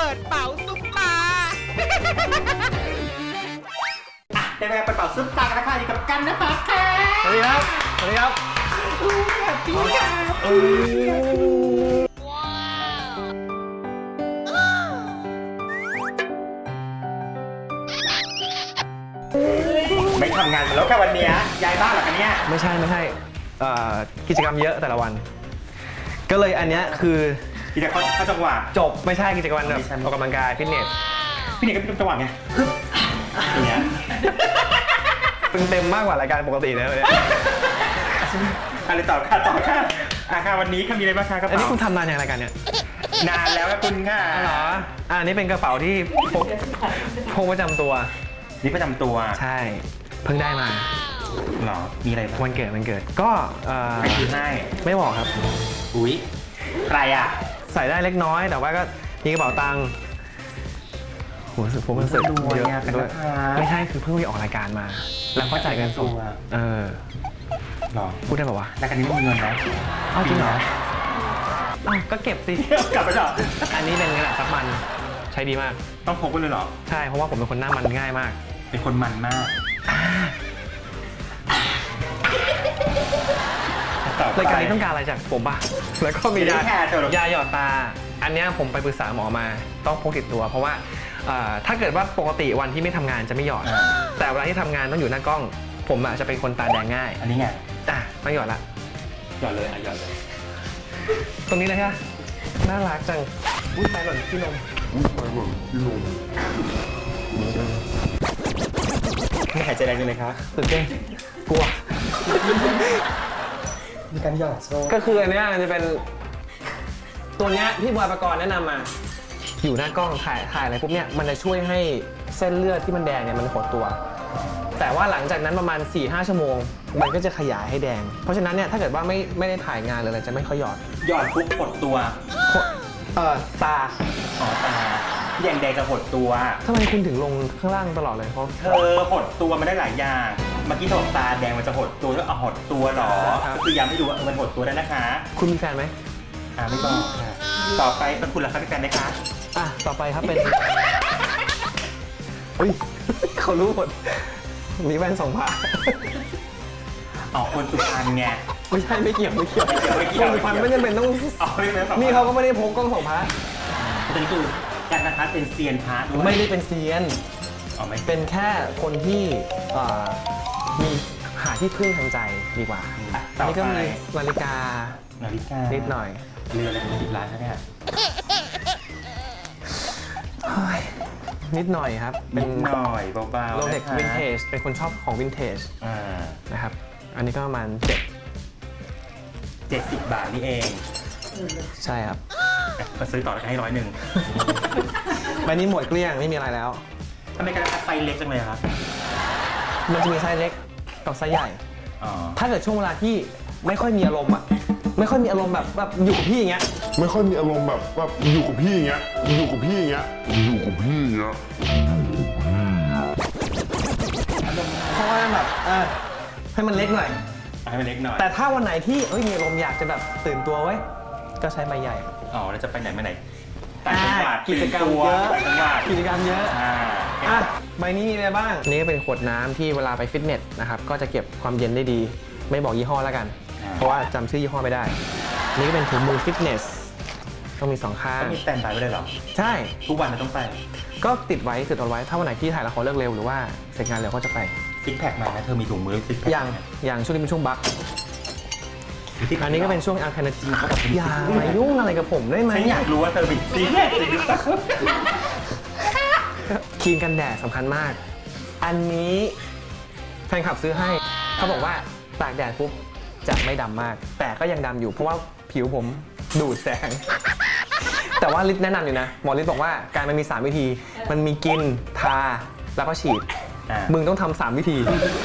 ปิดเป๋าซุปตาอะได้เวลาไปเป่าซุปตากันนะคะอยู่กับกันนะคะค่ะสวัสดีครับ สวัสดีครับอู้แบบนี้ค่ะไม่ทำงานมาแล้วค่ะวันเนี้ยย้ายบ้านเหรอคะเนี่ยไม่ใช่ไม่ใช่เอ่อกิจกรรมเยอะแต่ละวัน ก็เลยอันเนี้ยคือ พี่จะเข้าเข้าจังหวะ จบไม่ใช่กิจกรรมแบบไม่ใช่ ออกกำลังกายฟิตเนสพี่เนี่ยก็เป็นจังหวะไงฮึบอย่างเงี้ยเต็มเต็มมากกว่ารายการปกตินะเลยอะไรต่อค่ะต่อค่ะอะค่ะวันนี้ค่ะมีอะไรบ้างคะกระอันนี้เป๋าคุณทำนานอย่างรายการเนี้ยนานแล้วค่ะคุณค่ะอ๋อเหรออ่าอันนี้เป็นกระเป๋าที่พกพกประจำตัว นี่ประจำตัวใช่ เพิ่งได้มาเหรอมีอะไรบ้างวันเกิดวันเกิดก็เอ่อใครซื้อให้ไม่บอกครับ อุ้ยใครอะ ใส่ได้เล็กน้อย แต่ว่าก็มีกระเป๋าตังค์โหรู้สึกผมรู้สึกรวยเยอะอะกันด้วยนะคะไม่ใช่คือเพิ่งไปออกรายการมา แล้วก็จ่ายเงินสดตัวเออหรอพูดได้ป่าวะรายการนี้ไม่มีเงินนะเอาจริงเหรออ้าวก็เก็บสิกลับไปเหรออันนี้เป็นกระดาษซับมันใช้ดีมาก ต้องพกไปเลยเหรอ ใช่ เพราะว่าผมเป็นคนหน้ามันง่ายมาก เป็นคนมันมาก รายการนี้ต้องการอะไรจากผมป่ะ แล้วก็มียาไม่ได้แคร์เธอหรอก ยาหยอดตา อันเนี้ยผมไปปรึกษาหมอมา ต้องพกติดตัว เพราะว่าเอ่อถ้าเกิดว่าปกติวันที่ไม่ทำงานจะไม่หยอดอ่าแต่เวลาที่ทำงานต้องอยู่หน้ากล้อง ผมอะจะเป็นคนตาแดงง่ายอันนี้ไงอะต้องหยอดละ หยอดเลยอะหยอดเลยตรงนี้เลยค่ะน่ารักจังอุ้ยไปหล่นที่นมไม่หายใจแรงเลยครับตื่นเต้นกลัว มีการหยอดโซ่ก็คืออันเนี้ยมันจะเป็นตัวเนี้ยที่บอยประกรณ์แนะนำมา อยู่หน้ากล้องถ่ายถ่ายอะไรปุ๊บเนี่ยมันจะช่วยให้เส้นเลือดที่มันแดงเนี่ยมันหดตัว แต่ว่าหลังจากนั้นประมาณ 4-5ชั่วโมง มันก็จะขยายให้แดง เพราะฉะนั้นเนี่ยถ้าเกิดว่าไม่ไม่ได้ถ่ายงานหรืออะไรจะไม่ค่อยหยอดหยอดปุ๊บหดตัว เออตาอ๋อตาที่ แดงแดงจะหดตัว ทำไมคุณถึงลงข้างล่างตลอดเลยเพราะเธอหดตัวมันได้หลายอย่างเมื่อกี้เธอบอกตาแดงมันจะหดตัวแล้วเอาหดตัวเหรอครับก็คือย้ำให้ดูว่าเออมันหดตัวได้นะคะคุณมีแฟนไหมอ่าไม่บอกค่ะต่อไปเป็นคุณล่ะครับพี่แฟนไหมคะอะต่อไปครับเป็นอุ้ย เขารู้หมดนี่แว่นสองผ้าอ๋อคนสุพรรณไง ไม่ใช่ไม่เกี่ยวไม่เกี่ยวไม่เกี่ยวไม่เกี่ยว คนสุพรรณไม่จำเป็นต้อง อ๋อไม่เป็นสองนี่เขาก็ไม่ได้พกกล้องสองพระ ตอนนี้คือ การนะคะเป็นเซียนพระด้วยไม่ได้เป็นเซียนอ๋อไม่เป็นแค่คนที่เอ่อมีหาที่พึ่งทางใจดีกว่าอะอันนี้ก็ต่อไปมีนาฬิกานาฬิกานินิดหน่อยเรืออะไรสิบล้านนะเนี่ยเฮ้ยนิดหน่อยครับ เป็นินดหน่อยเบาๆโรเล็กนะคะวินเทจเป็นคนชอบของวินเทจอ่านะครับ อันนี้ก็ประมาณเจ็ดเจ็ดสิบบาทนี่เอง ใช่ครับอะ มาซื้อต่อแล้วให้ร้อยหนึ่งใบนี้หมดเกลี้ยงไม่มีอะไรแล้ว ทำไมกันไซส์เล็กจังเลยอะครับมันจะมีไซส์เล็กกับไซส์ใหญ่ อ๋อถ้าเกิดช่วงเวลาที่ไม่ค่อยมีอารมณ์อะไม่ค่อยมีอารมณ์แบบแบบอยู่กับพี่อย่างเงี้ย ไม่ค่อยมีอารมณ์แบบแบบอยู่กับพี่อย่างเงี้ย อยู่กับพี่อย่างเงี้ย อยู่กับพี่อย่างเงี้ย เพราะว่าแบบเออให้มันเล็กหน่อยเอาให้มันเล็กหน่อยแต่ถ้าวันไหนที่เอ้ยมีอารมณ์อยากจะแบบตื่นตัวไว้ย ก็ใช้ใบใหญ่อ๋อแล้วจะไปไหนมาไหนต่างจังหวัดกิจกรรมตื่นตัวเยอะต่างจังหวัดกิจกรรมเยอะอ่าอะใบนี้มีอะไรบ้างนี่ก็เป็นขวดน้ำที่เวลาไปฟิตเนสนะครับก็จะเก็บความเย็นได้ดี ไม่บอกยี่ห้อแล้วกัน เพราะว่าจำชื่อยี่ห้อไม่ได้ นี่ก็เป็นถุงมือฟิตเนสต้องมีสองข้างต้องมีสแตนบายไว้เลยเหรอ ใช่ ทุกวันเราต้องไป ก็ติดไว้ติดเอาไว้ถ้าวันไหนที่ถ่ายละครเลิกเร็วหรือว่าเสร็จงานเร็วก็จะไปซิกแพคมานะเธอมีถุงมือซิกแพคอย่างอย่างช่วงนี้เป็นช่วงบัค อันนี้ก็เป็นช่วงอัลคาเนทีอย่ามายุ่งอะไรกับผมได้ไหมฉันอยากรู้ว่าเธอมีซิกแพคจริงหรือเปล่าครีมกันแดดสำคัญมาก อันนี้แฟนคลับซื้อให้ เขาบอกว่าตากแดดปุ๊บจะไม่ดำมาก แต่ก็ยังดำอยู่เพราะว่าผิวผมดูดแสง แต่ว่าลิศแนะนำอยู่นะ หมอลิศบอกว่าการมันมี 3 วิธี มันมีกิน ทา แล้วก็ฉีด อ่ามึงต้องทำสามวิธี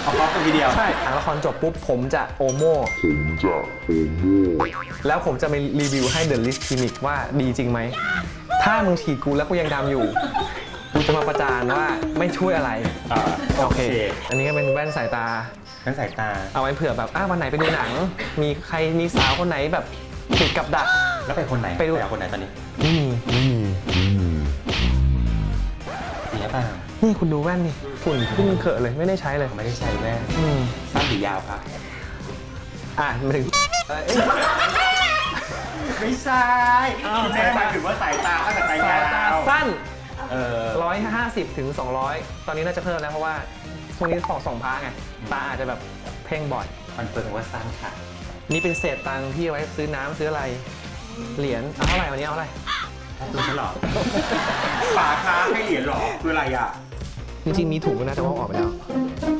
เอาครอบกันทีเดียว ใช่หลังละครจบปุ๊บผมจะโอโมผมจะโอโม่แล้วผมจะไปรีวิวให้ The List Clinic ว่าดีจริงไหม ถ้ามึงฉีดกูแล้วกูยังดำอยู่ กูจะมาประจานว่าไม่ช่วยอะไร อ่าโอเค อันนี้ก็เป็นแว่นสายตา ทั้งสายตา เอาไว้เผื่อแบบอ้าววันไหนไปดูหนัง มีใครมีสาวคนไหนแบบติดกับดัก แล้วไปคนไหนไปดู เอาคนไหนตอนนี้ไม่มีไม่มีไม่มีนี่คุณดูแว่นนี่ ฝุ่นขึ้นเขอะเลยไม่ได้ใช้เลย ไม่ได้ใช้แว่นอืมสั้นหรือยาวครับอะมาถึงเอ้ยไม่ใช่อ้าวคุณแม่หมายถึงว่าสายตาตั้งแต่สายสายตาาวสั้น เออ 150ถึง200 ตอนนี้น่าจะเพิ่มแล้วเพราะว่าช่วงนี้สองสองพาไงตาอาจจะแบบเพ่งบ่อย มันเปิดว่าสั้นค่ะ นี่เป็นเศษตังค์ที่เอาไว้ซื้อน้ำซื้ออะไร เหรียญเอาเท่าไหร่วันนี้เอาอะไรดูฉันหรอ ป่าค้าให้เหรียญหรอคืออะไรอะ จริงๆมีถุงด้วยนะแต่ว่าเอาออกไปแล้ว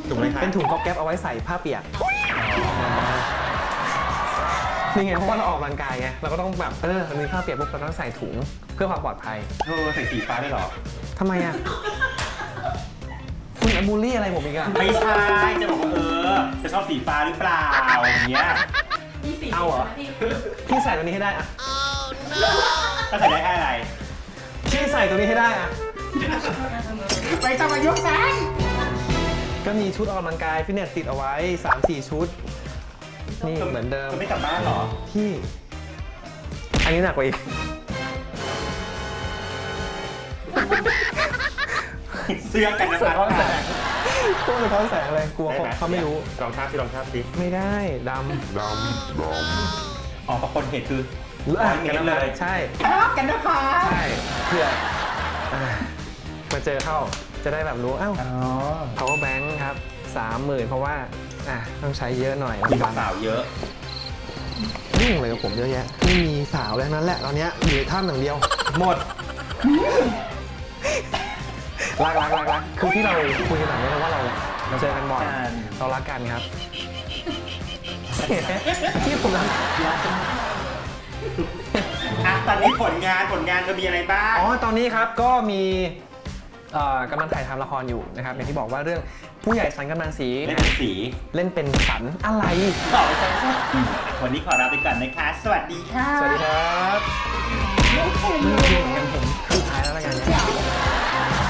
ถูกไหมคะเป็นถุงก๊อบแก๊บเอาไว้ใส่ผ้าเปียกนี่ไงเพราะว่าเราออกกำลังกายไงเราก็ต้องแบบเออมีผ้าเปียกปุ๊บเราต้องใส่ถุงเพื่อความปลอดภัยเธอใส่สีฟ้าได้หรอ ทำไมอะ คุณบูลลี่อะไรผมอีกอะ ไม่ใช่ จะบอกว่าเออ จะชอบสีฟ้าหรือเปล่าอย่างเงี้ยมีสี่เอาเหรอสิบนทีพี่ใส่ตัวนี้ให้ได้อะ ถ้าใส่ได้แค่อะไร พี่ใส่ตัวนี้ให้ได้อะ ไปทำอายุใส่ก็มีชุดออกกำลังกายฟิตเนสติดเอาไว้ 3-4 ชุด นี่เหมือนเดิมเธอไม่กลับบ้านหรอ พี่ อันนี้หนักกว่าอีก เสื้อกันนะสะคะท้อนแสงพวกสะท้อนแสงเลยกลัวเขาเขาไม่รู้ ลองทาบสิลองทาบสิไม่ได้ดดำดอ๋อเพราะคนเห็นคือำหรืออะเห็นเลย ใช่ครับกันนะคะใช่เพื่ออ่า มาเจอเข้าจะได้แบบรู้อ้าว อ๋อ power bank ครับสามหมื่นเพราะว่าอะต้องใช้เยอะหน่อยมีสาวเยอะ ยุ่งเลยกับผมเยอะแยะไม่มีสาวเลยทั้งนั้นแหละตอนเนี้ยอยู่ในถ้ำอย่างเดียว หมดรักรักรักรักคือที่เราคุยกันแบบนี้เพราะว่าเราเราเจอกันบ่อยกันเรารักกันครับที่ผมรักอะตอนนี้ผลงานผลงานเธอมีอะไรบ้าง อ๋อตอนนี้ครับก็มี กำลังถ่ายทำละครอยู่นะครับอย่างที่บอกว่าเรื่องผู้ใหญ่สันกำลังสีเล่นเป็นสีเล่นเป็นสันอะไร ต่อไปสันสักวันนี้ขอลาไปก่อนนะคะ สวัสดีค่ะ สวัสดีครับ โอเค